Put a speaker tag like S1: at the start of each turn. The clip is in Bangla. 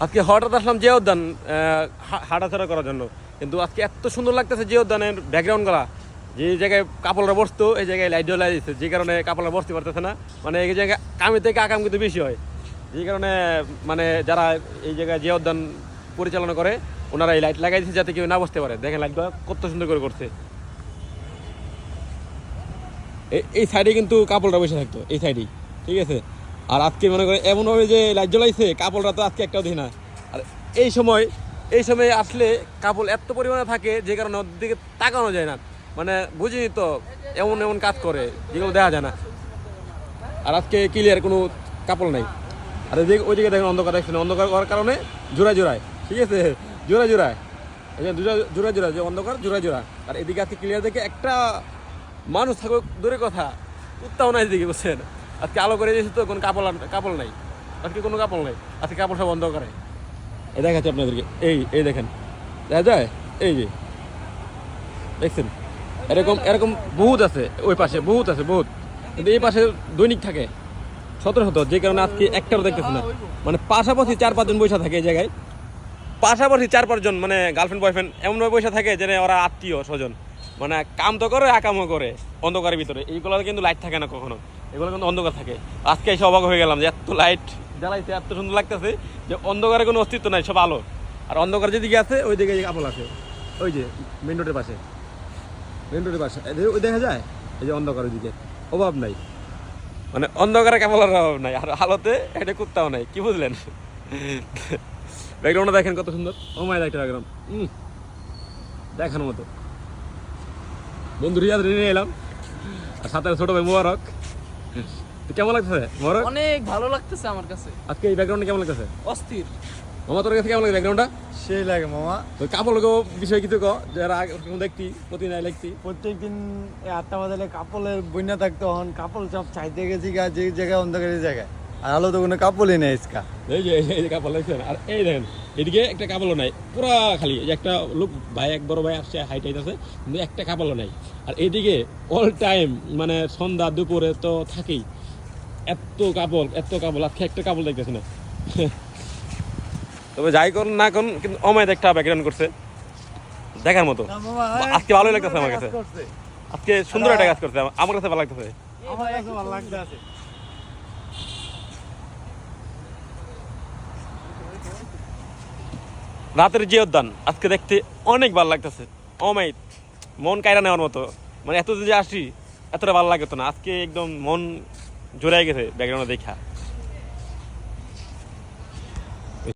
S1: আজকে হঠাৎ আসলাম যে উদ্যান আহ, হা- হাঁটাচলা করার জন্য। কিন্তু আজকে এত সুন্দর লাগতেছে যে উদ্যানের ব্যাকগ্রাউন্ডগুলা যে জায়গায় কাপড়রা বসতো এই জায়গায় লাইট জ্বলাই দিচ্ছে যে কারণে কাপড়রা বসতে পারতেছে না। মানে এই জায়গায় কামি থেকে আকাম কিন্তু বেশি হয়। যে কারণে মানে যারা এই জায়গায় উদ্যান পরিচালনা করে ওনারা এই লাইট লাগাই দিচ্ছে যাতে কেউ না বসতে পারে। দেখেন লাইটগুলো কত সুন্দর করে করছে। এই- এই সাইডে কিন্তু কাপড়টা বসে থাকতো এই সাইডেই ঠিক আছে? আর আজকে মনে করে এমনভাবে যে লাইট জ্বলাইছে, কাপড়টা তো আজকে একটাও দেখি না আর এই সময় এই সময় আসলে কাপড় এত পরিমাণে থাকে যে কারণে ওর দিকে তাকানো যায় না। মানে বুঝিনি তো, এমন এমন কাজ করে, যেগুলো দেখা যায় না। আর আজকে ক্লিয়ার কোনো কাপড় নাই। আর এদিকে ওইদিকে দেখেন অন্ধকার দেখছেন, অন্ধকার করার কারণে জোড়ায় জোড়ায়, ঠিক আছে? জোড়ায় জোড়ায়। জোড়া জোড়ায় জোড়ায়, যে অন্ধকার, জোড়ায় জোড়া আর এদিকে আজকে ক্লিয়ার দেখে একটা মানুষ থাকুক দূরে কথা। উত্তাও নাই এদিকে, বুঝছেন? আজকে আলো করে দিয়েছে তো, কোনো কাপড় কাপড় নাই। আজকে কোনো কাপড় নাই। আজকে কাপড় সব বন্ধ করে এই দেখাচ্ছি আপনাদেরকে। এই এই দেখেন। দেখা যায়? এই যে। দেখছেন? এরকম এরকম বহুত আছে ওই পাশে, বহুত আছে, বহুত। কিন্তু এই পাশে দৈনিক থাকে। সতেরো শত, যে কারণে আজকে একটাও দেখতেছি না। মানে পাশাপাশি চার পাঁচজন বৈশা থাকে এই জায়গায়। পাশাপাশি চার পাঁচজন মানে গার্লফ্রেন্ড বয়ফ্রেন্ড এমনভাবে বসে থাকে যে ওরা আত্মীয়, স্বজন। মানে কাম তো করে, আকামও করে অন্ধকারের ভিতরে। এইগুলো কিন্তু লাইট থাকে না কখনো। এগুলো কিন্তু অন্ধকার থাকে। আজকে এসে অবাক হয়ে গেলাম যে এত লাইট জ্বালাইছে, এত সুন্দর লাগতেছে যে অন্ধকারে কোনো অস্তিত্ব নাই, সব আলো। আর অন্ধকার যেদিকে আছে ওই দিকে কাপড় আছে। ওই যে মেন রোডের পাশে। মেন রোডের পাশে। ওই দেখা যায়? এই যে অন্ধকারের দিকে অভাব নাই। মানে অন্ধকারে কাপড়ের অভাব নাই, আর আলোতে এটা কুত্তাও নাই। কি বুঝলেন? ব্যাকগ্রাউন্ডটা দেখেন কত সুন্দর। ও মাই একটা ব্যাকগ্রাউন্ড দেখার মতো। বন্ধু রিয়াদ নিয়ে এলাম। আর সাথে ছোট ভাই মোবারক। কেমন লাগতেছে? মোবারক
S2: অনেক ভালো লাগতেছে আমার কাছে।
S1: আজকে এই ব্যাকগ্রাউন্ডে কেমন লাগতেছে?
S2: অস্থির।
S1: মামা তোর কাছে কেমন লাগে ব্যাকগ্রাউন্ডটা
S3: সেই লাগে মামা।
S1: তো কাপড় লোক বিষয়ে কিছু কো যারা দেখতি প্রতিদিন আই লাগতি
S3: প্রত্যেকদিন এই আটটা বাজালে কাপড়ের বন্যা থাকতো তখন কাপড় সব চাইতে গেছি গা যে জায়গায় অন্ধকারের জায়গায়। আর আলো তো কোনো কাপড়ই নেই ইসকা
S1: এই যে এই যে- কাপড় লাগছে আর এই দেখেন এদিকে একটা কাপড়ও নাই পুরা খালি। যে একটা লোক ভাই এক বড় ভাই আসছে হাইট হাইট আছে কিন্তু একটা কাপড়ও নাই। আর এদিকে অল টাইম মানে সন্ধ্যা দুপুরে তো থাকেই। এত কাপড় এত কাপড় আজকে একটা কাপড় দেখতেছে না। তবে যাই করুন না করুন কিন্তু অমায়দ একটা ব্যাকগ্রাউন্ড করছে। দেখার মতো। আজকে ভালোই লাগতেছে আমার কাছে। আজকে সুন্দর একটা কাজ করছে
S3: আমার- কাছে ভালো লাগতেছে।
S1: রাতের যে উদ্যান আজকে দেখতে অনেক ভালো লাগতেছে। অমাইত মন কায়রা নেওয়ার মতো। মানে এত যে আসি এতটা ভালো লাগতো না। আজকে একদম মন জোড়াই গেছে ব্যাকগ্রাউন্ডে দেখা।